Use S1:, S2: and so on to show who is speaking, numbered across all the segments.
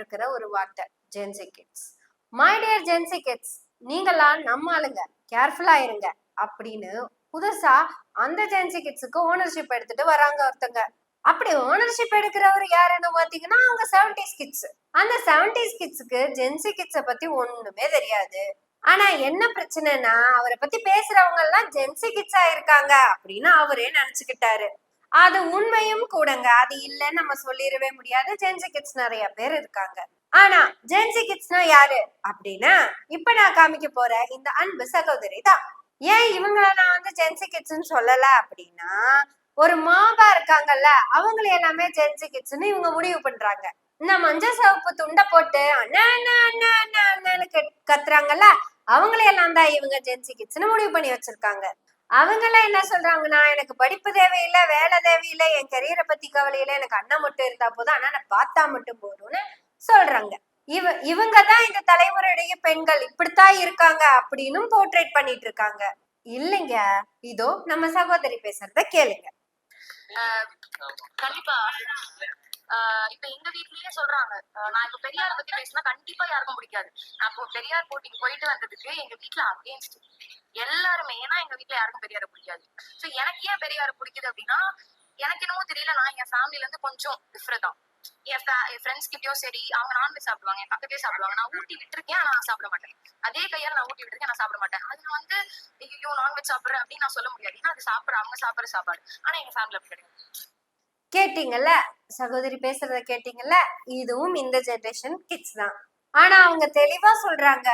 S1: இருக்கிற ஒரு வார்த்தை Gen Z kids my dear Gen Z kids நீங்களாம் நம்ம ஆளுங்க கேர்ஃபுல்லா இருங்க அப்படின்னு புதுசா அந்த ஜென்சி கிட்ஸுக்கு ஓனர்ஷிப் எடுத்துட்டு வராங்க ஒருத்தங்க. அப்படி ஓனர்ஷிப் எடுக்கிறவர் யாருன்னு பாத்தீங்கன்னா அவங்க செவன்டிஸ் கிட்ஸ் அந்த செவன்டிஸ் கிட்ஸுக்கு ஜென்சி கிட்ஸ பத்தி ஒண்ணுமே தெரியாது. ஆனா என்ன பிரச்சனைனா அவரை பத்தி பேசுறவங்க எல்லாம் ஜென்சி கிட்ஸா இருக்காங்க அப்படின்னு அவரே நினைச்சுக்கிட்டாரு. அது உண்மையும் கூடங்க. அது இல்லைன்னு நம்ம சொல்லிடவே முடியாது. ஜென்சி கிட்ஸ் நிறைய பேர் இருக்காங்க. ஆனா ஜென்சி கிட்ஸ்னா யாரு? அப்படின்னா இப்ப நான் காமிக்க போற இந்த அன்பு சகோதரி தான். ஏன் இவங்கள நான் வந்து ஜென்சி கிட்ஸ்னு சொல்லல அப்படின்னா ஒரு மாபா இருக்காங்கல்ல அவங்கள எல்லாமே ஜென்சி கிட்ஸ்னு இவங்க முடிவு பண்றாங்க. இந்த மஞ்சள் சிவப்பு துண்டை போட்டு அண்ணா அண்ணா அண்ணா அண்ணா அண்ணான்னு கத்துறாங்கல்ல அவங்களையெல்லாம் தான் இவங்க ஜென்சி கிட்ஸ்னு முடிவு பண்ணி வச்சிருக்காங்க. அவங்கெல்லாம் என்ன சொல்றாங்கன்னா எனக்கு படிப்பு தேவையில்லை வேலை தேவையில்லை என் கரியரை பத்தி கவலையில எனக்கு அண்ணன் மட்டும் இருந்தா போதும் ஆனா நான் பார்த்தா மட்டும் போதும்னு சொல்றாங்க. இவ இவங்க தான் இந்த தலைமுறையுடைய பெண்கள். இப்படித்தான் இருக்காங்க அப்படின்னும் போர்ட்ரேட் பண்ணிட்டு இருக்காங்க. இல்லைங்க. இதோ நம்ம சகோதரி பேசுறத கேளுங்க.
S2: கண்டிப்பா. இப்ப எங்க வீட்லயே சொல்றாங்க. நான் இப்ப பெரியார் பத்தி பேசினா கண்டிப்பா யாருக்கும் பிடிக்காது. நான் இப்போ பெரியார் போட்டிக்கு போயிட்டு வந்ததுக்கு எங்க வீட்ல அகேன்ஸ்ட் எல்லாருமே ஏன்னா எங்க வீட்ல யாருக்கும் பெரியார பிடிக்காது. சோ எனக்கு ஏன் பெரியார பிடிக்குது அப்படின்னா எனக்கு என்னமோ தெரியல நான் என் ஃபேமிலில இருந்து கொஞ்சம் டிஃப்ரெண்ட் தான் என் ஃப்ரெண்ட்ஸ் கிட்டயும் சரி அவங்க நான்வெஜ் சாப்பிடுவாங்க என் பக்கத்தே சாப்பிடுவாங்க. நான் ஊட்டி விட்டுருக்கேன் ஆனா நான் சாப்பிட மாட்டேன். அதே கையால நான் ஊட்டி விட்டுருக்கேன் நான் சாப்பிட மாட்டேன். அது வந்து ஐயோ நான்வெஜ் சாப்பிடுறேன் அப்படின்னு நான் சொல்ல முடியாது. ஏன்னா அது சாப்பிடுற அவங்க சாப்பிடுற சாப்பாடு. ஆனா எங்க ஃபேமிலி அப்படி கிடையாது.
S1: கேட்டீங்கல்ல? சகோதரி பேசுறத கேட்டீங்கல்ல? இதுவும் இந்த ஜெனரேஷன் கிட்ஸ் தான். ஆனா அவங்க தெளிவா சொல்றாங்க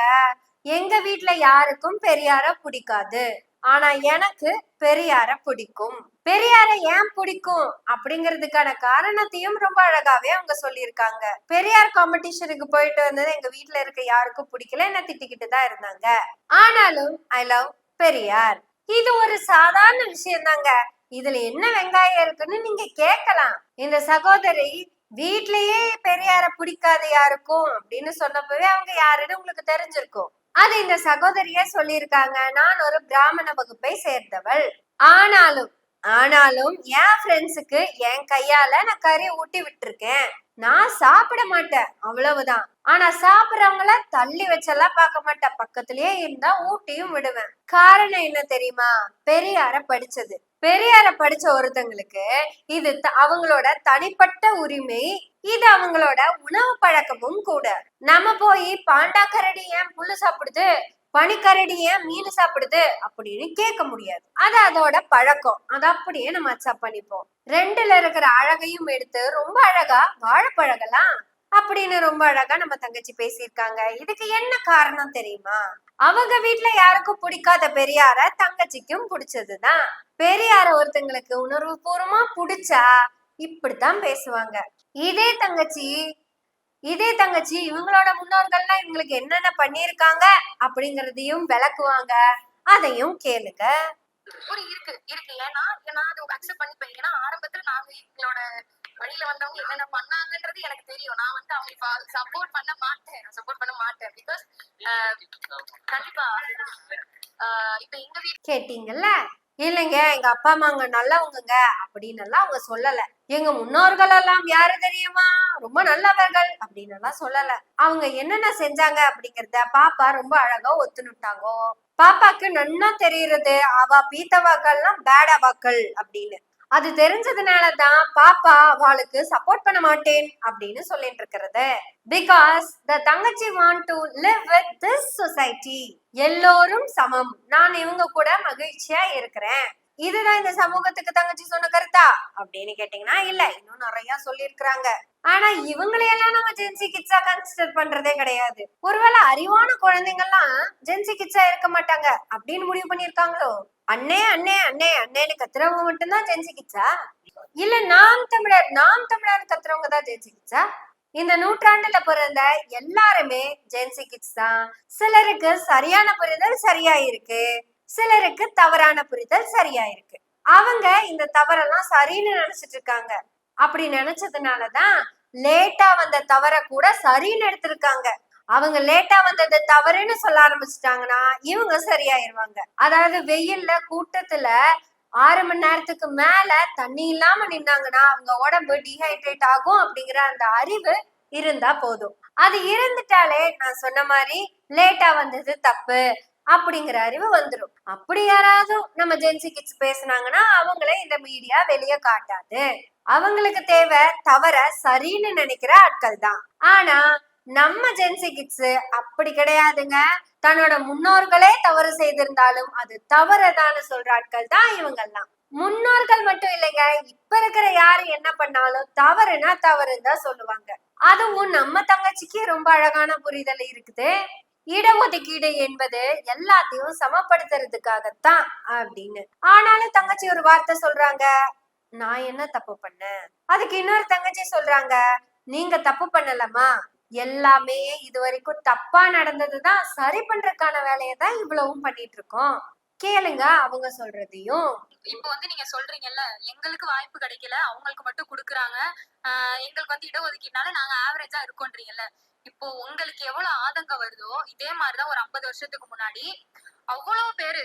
S1: எங்க வீட்ல யாருக்கும் பெரியார பிடிக்காது. ஆனா எனக்கு பெரியார பிடிக்கும். பெரியார ஏன் பிடிக்கும்? அப்படிங்கிறதுக்கான காரணத்தையும் ரொம்ப அழகாவே அவங்க சொல்லியிருக்காங்க. பெரியார் காம்படிஷனுக்கு போயிட்டு வந்தது எங்க வீட்டுல இருக்க யாருக்கும் பிடிக்கல என்ன திட்டிக்கிட்டு தான் இருந்தாங்க. ஆனாலும் ஐ லவ் பெரியார். இது ஒரு சாதாரண விஷயம் தாங்க இதுல என்ன வெங்காயம் இருக்குன்னு நீங்க கேட்கலாம். இந்த சகோதரி வீட்லயே பெரியார பிடிக்காத யாருக்கும்? அப்படின்னு சொன்னப்பவே அவங்க யாருன்னு உங்களுக்கு தெரிஞ்சிருக்கும். அது இந்த சகோதரியே சொல்லியிருக்காங்க. நான் ஒரு பிராமண வகுப்பை சேர்ந்தவள். ஆனாலும் ஆனாலும் என் ஃப்ரெண்ட்ஸுக்கு என் கையால நான் கறி ஊட்டி விட்டுருக்கேன். நான் சாப்பிட மாட்டேன். அவ்வளவுதான். ஆனா சாப்பிடுறவங்கள தள்ளி வச்செல்லாம் பார்க்க மாட்டேன். பக்கத்திலேயே இருந்தா ஊட்டியும் விடுவேன். காரணம் என்ன தெரியுமா? பெரியார படிச்சது. பெரியார படிச்ச ஒருத்தங்களுக்கு இது த- அவங்களோட தனிப்பட்ட உரிமை இது அவங்களோட உணவு பழக்கமும் கூட. நம்ம போய் பாண்டா கரடி ஏன் புல்லு சாப்பிடுது? பனிக்கரடி ஏன் மீன் சாப்பிடுது? அப்படின்னு கேட்க முடியாது. அது அதோட பழக்கம். அது அப்படியே நம்ம அச்சா பண்ணிப்போம். ரெண்டுல இருக்கிற அழகையும் எடுத்து ரொம்ப அழகா வாழைப்பழகலாம் அப்படின்னு ரொம்ப அழகா நம்ம தங்கச்சி பேசியிருக்காங்க. இதுக்கு என்ன காரணம் தெரியுமா? அவங்க வீட்டுல யாருக்கும் பிடிக்காத பெரியார தங்கச்சிக்கும் பிடிச்சதுதான் பெரியார ஒருத்தங்களுக்கு உணர்வு பூர்வமா பிடிச்சா இப்படித்தான் பேசுவாங்க. இதே தங்கச்சி இதே தங்கச்சி இவங்களோட முன்னோர்கள்லாம் இவங்களுக்கு என்னென்ன பண்ணிருக்காங்க அப்படிங்கறதையும் விளக்குவாங்க. அதையும் கேளுங்க.
S2: ஒரு இருக்கு இருக்கு. ஏன்னா நான் அதை அக்செப்ட் பண்ணிப்பேன். ஏன்னா ஆரம்பத்துல நாங்க எங்களோட வழியில வந்தவங்க என்னென்ன பண்ணாங்கன்றது எனக்கு தெரியும். நான் வந்து அவங்களுக்கு சப்போர்ட் பண்ண மாட்டேன். சப்போர்ட் பண்ண மாட்டேன். பிகாஸ் கண்டிப்பா. ஆஹ் இப்ப எங்க வீட்டு
S1: கேட்டீங்கல்ல? இல்லைங்க எங்க அப்பா அம்மாங்க நல்லவங்கங்க. அப்படின்னு எல்லாம் அவங்க சொல்லல. எங்க முன்னோர்கள் எல்லாம் யாரு தெரியுமா? ரொம்ப நல்லவர்கள் அப்படின்னு எல்லாம் சொல்லல. அவங்க என்னென்ன செஞ்சாங்க அப்படிங்கறத பாப்பா ரொம்ப அழகா ஒத்துனுட்டாங்க பாப்பாக்கு நன்னா தெரியுறது அவ பீத்தவாக்கள்லாம் பேட் அவாக்கள் அப்படின்னு. அது தெரிஞ்சதுனாலதான் பாப்பா அவளுக்கு சப்போர்ட் பண்ண மாட்டேன் அப்படின்னு சொல்லிட்டு இருக்கிறது. பிகாஸ் த தங்கச்சி want to live with this society எல்லோரும் சமம். நான் இவங்க கூட மகிழ்ச்சியா இருக்கிறேன். இதுதான் இந்த சமூகத்துக்கு தங்கச்சி சொன்ன கருத்தா? அப்படின்னு கேட்டீங்கன்னா இல்ல. இன்னும் நிறைய சொல்லியிருக்கிறாங்க. ஆனா இவங்களையெல்லாம் நம்ம ஜென்சி கிட்ஸா கன்சிடர் பண்றதே கிடையாது. ஒருவேளை அறிவான குழந்தைங்கள்லாம் ஜென்சி கிட்ஸா இருக்க மாட்டாங்க அப்படின்னு முடிவு பண்ணிருக்காங்களோ அண்ணே அண்ணே அண்ணே அண்ணேன்னு கத்துறவங்க மட்டும்தான் ஜென்சி கிட்ஸா இல்ல நாம் தமிழர் நாம் தமிழர் கத்துறவங்க தான் ஜென்சி கிட்ஸா இந்த நூற்றாண்டுல பிறந்த எல்லாருமே ஜென்சி கிட்ஸ் தான். சிலருக்கு சரியான புரிதல் சரியா இருக்கு சிலருக்கு தவறான புரிதல் சரியா இருக்கு அவங்க இந்த தவறெல்லாம் சரின்னு நினைச்சிட்டு இருக்காங்க அப்படி நினைச்சதுனாலதான் லேட்டா வந்த தவற கூட சரின்னு எடுத்திருக்காங்க. அவங்க லேட்டா வந்தது தவறுன்னு சொல்ல ஆரம்பிச்சிட்டாங்கன்னா இவங்க சரியாயிருவாங்க. அதாவது வெயில்ல கூட்டத்துல ஆறு மணி நேரத்துக்கு மேல தண்ணி இல்லாம நின்னாங்கன்னா அவங்க உடம்பு டீஹைட்ரேட் ஆகும் அப்படிங்கிற அந்த அறிவு இருந்தா போதும். அது இருந்துட்டாலே நான் சொன்ன மாதிரி லேட்டா வந்தது தப்பு. அப்படிங்கிற அறிவு வந்துடும் அப்படி யாராவது நம்ம ஜென்சி கிட்ஸ் பேசுனாங்கன்னா அவங்கள இந்த மீடியா வெளியே காட்டாது. அவங்களுக்கு தேவை தவற சரின்னு நினைக்கிற ஆட்கள் தான். ஆனா நம்ம ஜென்சி கிட்ஸ் அப்படி கிடையாதுங்க. தன்னோட முன்னோர்களே தவறு செய்திருந்தாலும் அது தவறுதான்னு சொல்ற ஆட்கள் தான் இவங்கெல்லாம் முன்னோர்கள் மட்டும் இல்லைங்க. இப்ப இருக்கிற யாரு என்ன பண்ணாலும் தவறுனா தவறுன்னு தான் சொல்லுவாங்க. அதுவும் நம்ம தங்கச்சிக்கு ரொம்ப அழகான புரிதல் இருக்குது. இடஒதுக்கீடு என்பது எல்லாத்தையும் சமப்படுத்துறதுக்காகத்தான் அப்படின்னு. ஆனாலும் தங்கச்சி ஒரு வார்த்தை சொல்றாங்க நான் என்ன தப்பு பண்ணேன்? அதுக்கு இன்னொரு தங்கச்சி சொல்றாங்க நீங்க தப்பு பண்ணலமா எல்லாமே இது வரைக்கும் தப்பா நடந்ததுதான். சரி பண்றதுக்கான வேலையை தான் இவ்வளவும் பண்ணிட்டு இருக்கோம் கேளுங்க அவங்க சொல்றதையும்.
S2: இப்போ வந்து நீங்க சொல்றீங்கல்ல எங்களுக்கு வாய்ப்பு கிடைக்கல அவங்களுக்கு மட்டும் குடுக்குறாங்க. ஆஹ் எங்களுக்கு வந்து இடஒதுக்கீடுனால நாங்க ஆவரேஜா இருக்கோன்றீங்கல்ல. இப்போ உங்களுக்கு எவ்வளவு ஆதங்கம் வருதோ இதே மாதிரிதான் ஒரு ஐம்பது வருஷத்துக்கு முன்னாடி அவ்வளவு பேரு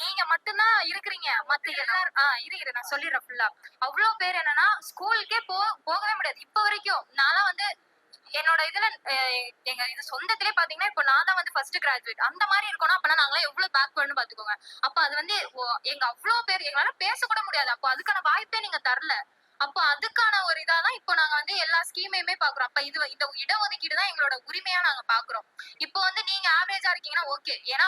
S2: நீங்க மட்டும்தான் இருக்கிறீங்க. மத்த எல்லாரும் ஆஹ் இரு இரு நான் சொல்லிடுறேன் ஃபுல்லா அவ்வளவு பேர் என்னன்னா ஸ்கூலுக்கே போ போகவே முடியாது. இப்ப வரைக்கும் நான்லாம் வந்து என்னோட இதுல எங்க இது சொந்தத்திலே பாத்தீங்கன்னா இப்போ நான் தான் வந்து ஃபர்ஸ்ட் கிராஜுவேட் அந்த மாதிரி இருக்கணும். அப்பனா நாங்களாம் எவ்வளவு பேக்வேர்டுன்னு பாத்துக்கோங்க. அப்ப அது வந்து எங்க அவ்வளவு பேர் எங்களால பேச கூட முடியாது. அப்போ அதுக்கான வாய்ப்பே நீங்க தரல. அப்ப அதுக்கான ஒரு இதாதான் இப்போ நாங்க வந்து எல்லா ஸ்கீமையுமே பாக்குறோம். அப்ப இது இந்த இடஒதுக்கீடு தான் எங்களோட உரிமையா நாங்க பாக்குறோம். இப்போ வந்து நீங்க ஆவரேஜா இருக்கீங்கன்னா ஓகே ஏன்னா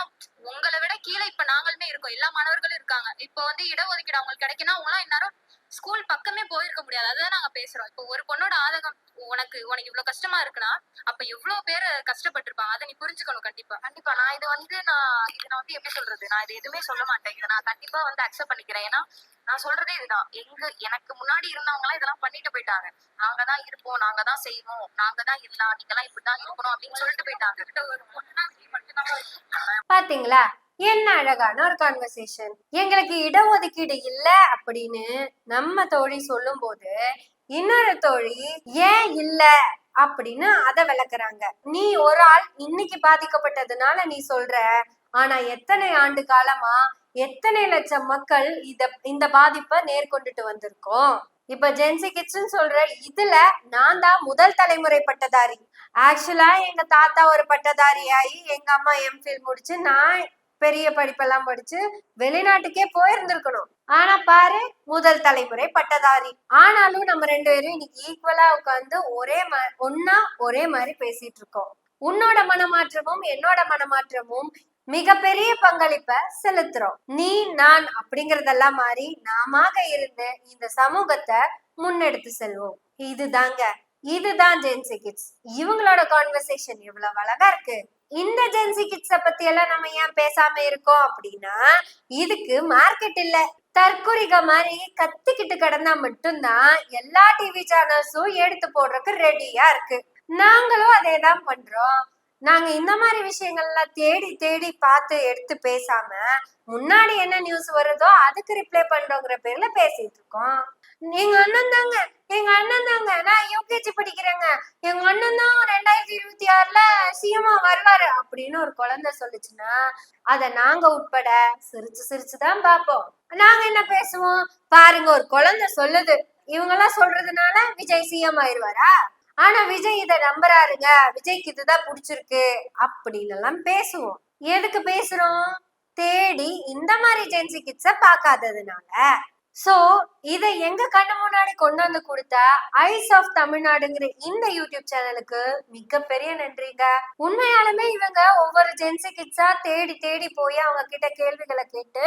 S2: உங்களை விட கீழே இப்ப நாங்களுமே இருக்கோம். எல்லா மாணவர்களும் இருக்காங்க. இப்போ வந்து இடஒதுக்கீடு அவங்களுக்கு கிடைக்குன்னா அவங்களாம் எல்லாரும் ஸ்கூல் பக்கமே போயிருக்க முடியாது. அதுதான் நாங்க பேசுறோம். இப்போ ஒரு பொண்ணோட ஆதகம் உனக்கு உனக்கு இவ்வளவு கஷ்டமா இருக்குன்னா அப்ப எவ்வளவு பேர் கஷ்டப்பட்டிருப்பாங்க. அதை நீ புரிஞ்சுக்கணும் கண்டிப்பா. கண்டிப்பா. நான் இது வந்து நான் இதை நான் வந்து எப்படி சொல்றது? நான் இது எதுவுமே சொல்ல மாட்டேன். இதை நான் கண்டிப்பா வந்து அக்செப்ட் பண்ணிக்கிறேன். ஏன்னா நான் சொல்றதே இதுதான். எங்க எனக்கு முன்னாடி இருந்தவங்க எல்லாம் இதெல்லாம் பண்ணிட்டு போயிட்டாங்க. நாங்க தான் இருப்போம். நாங்க தான் செய்வோம். நாங்க தான் எல்லாம் நீங்க எல்லாம் இப்படிதான் இருக்கணும் அப்படின்னு சொல்லிட்டு போயிட்டாங்க.
S1: பாத்தீங்களா? என்ன அழகான ஒரு கான்வர்சேஷன் எங்களுக்கு இடஒதுக்கீடு இல்ல அப்படின்னு நம்ம தோழி சொல்லும்போது இன்னொரு தோழி ஏன் இல்ல? அப்படின்னு அத விளக்குறாங்க. நீ ஒரு ஆள் இன்னைக்கு பாதிக்கப்பட்டதுனால நீ சொல்ற ஆனா எத்தனை ஆண்டு காலமா எத்தனை லட்சம் மக்கள் இத இந்த பாதிப்பை நேர்கொண்டுட்டு வந்திருக்கோம்? இப்ப ஜென்சி கிட்ஸ்னு சொல்ற இதுல நான் தான் முதல் தலைமுறை பட்டதாரி. ஆக்சுவலா எங்க தாத்தா ஒரு பட்டதாரி ஆகி எங்க அம்மா எம்ஃபில் முடிச்சு நான் பெரிய படிப்பெல்லாம் படிச்சு வெளிநாட்டுக்கே போயிருந்திருக்கணும். ஆனா பாரு முதல் தலைமுறை பட்டதாரி. ஆனாலும் நம்ம ரெண்டு பேரும் இன்னைக்கு ஈக்குவலா உட்காந்து ஒரே மா ஒன்னா ஒரே மாதிரி பேசிட்டு இருக்கோம். உன்னோட மனமாற்றமும் என்னோட மனமாற்றமும் மிகப்பெரிய பங்களிப்பை செலுத்துறோம். நீ நான் அப்படிங்கறதெல்லாம் மாறி நாமாக இருந்து இந்த சமூகத்தை முன்னெடுத்து செல்வோம். இதுதாங்க. இதுதான் ஜென்சி கிட்ஸ் இவங்களோட கான்வர்சேஷன் எவ்வளவு அழகா இருக்கு. இந்த ஜென்சி கிட்ஸ பத்தி எல்லாம் நம்ம ஏன் பேசாம இருக்கோம் அப்படின்னா இதுக்கு மார்க்கெட் இல்ல. தற்குறிக மாதிரி கத்திக்கிட்டு கிடந்தா மட்டும்தான் எல்லா டிவி சேனல்ஸும் எடுத்து போடுறதுக்கு ரெடியா இருக்கு. நாங்களும் அதே தான் பண்றோம். நாங்க இந்த மாதிரி விஷயங்கள்லாம் தேடி தேடி பார்த்து எடுத்து பேசாம முன்னாடி என்ன நியூஸ் வருதோ அதுக்கு ரிப்ளை பண்றோங்கிற பேர்ல பேசிட்டு இருக்கோம். எங்க அண்ணன் தாங்க எங்க அண்ணன் தாங்க. நான் யூகேஜி படிக்கிறேங்க. எங்க அண்ணன் தான் ரெண்டாயிரத்தி இருபத்தி ஆறுல சிஎம்ஆ வருவாரு அப்படின்னு ஒரு குழந்தை சொல்லுச்சுன்னா அத நாங்க உட்பட சிரிச்சு சிரிச்சுதான் பாப்போம் பார்ப்போம். நாங்க என்ன பேசுவோம்? பாருங்க ஒரு குழந்தை சொல்லுது. இவங்கெல்லாம் சொல்றதுனால விஜய் சிஎம் ஆயிருவாரா? ஆனா விஜய் இத நம்புறாருங்க. விஜய்க்கு இதுதான் பிடிச்சிருக்கு அப்படின்னு எல்லாம் பேசுவோம். எதுக்கு பேசுறோம்? தேடி இந்த மாதிரி ஜென்சி கிட்ஸ பாக்காததுனால சோ இதை எங்க கண்ணு முன்னாடி கொண்டு வந்து கொடுத்த ஐஸ் ஆஃப் தமிழ்நாடுங்கிற இந்த யூடியூப் சேனலுக்கு மிகப்பெரிய நன்றிங்க. உண்மையாலுமே இவங்க ஒவ்வொரு ஜென்சி கிட்ஸா தேடி தேடி போய் அவங்க கிட்ட கேள்விகளை கேட்டு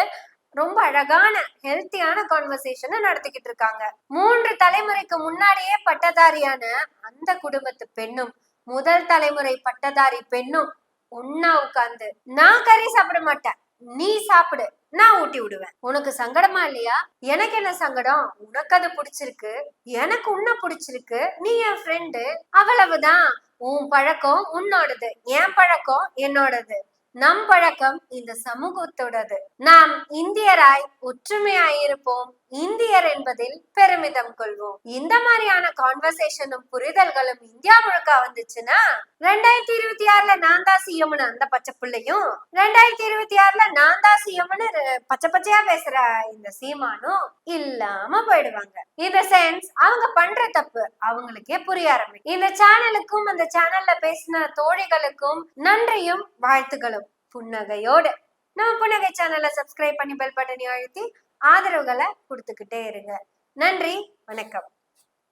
S1: ரொம்ப அழகான ஹெல்த்தியான கான்வர்சேஷனை நடத்திக்கிட்டு இருக்காங்க. மூன்று தலைமுறைக்கு முன்னாடியே பட்டதாரியான அந்த குடும்பத்து பெண்ணும் முதல் தலைமுறை பட்டதாரி பெண்ணும் ஒன்னா உட்கார்ந்து நான் கறி சாப்பிட மாட்டேன் நீ சாப்பிடு நான் ஊட்டி விடுவேன். உனக்கு சங்கடமா இல்லையா? எனக்கு என்ன சங்கடம்? உனக்கு அது பிடிச்சிருக்கு எனக்கு உன்ன பிடிச்சிருக்கு நீ என் ஃப்ரெண்டு அவ்வளவுதான். உன் பழக்கம் உன்னோடது என் பழக்கம் என்னோடது. நம் பழக்கம் இந்த சமூகத்தோடது. நாம் இந்தியராய் ஒற்றுமையாயிருப்போம். இந்தியர் என்பதில் பெருமிதம் கொள்வோம். இந்த மாதிரியான கான்வர்சேஷனும் புரிதல்களும் இந்தியா முழுக்க வந்துச்சுன்னா ரெண்டாயிரத்தி இருபத்தி ஆறுல நான் தான் சிஎம்னு அந்த பச்சை பிள்ளையும் ரெண்டாயிரத்தி இருபத்தி ஆறுல நான் தான் சிஎம்னு பச்சை பச்சையா பேசுற இந்த சீமானும் இல்லாம போயிடுவாங்க. இந்த சென்ஸ் அவங்க பண்ற தப்பு அவங்களுக்கே புரிய ஆரம்பிக்கும். இந்த சேனலுக்கும் அந்த சேனல்ல பேசின தோழிகளுக்கும் நன்றியும் வாழ்த்துக்களும் புன்னகையோடு. நான் புன்னகை சேனலை சப்ஸ்கிரைப் பண்ணி பெல் பட்டனை அழுத்தி ஆதரவுகளை கொடுத்துக்கிட்டே இருங்க. நன்றி வணக்கம்.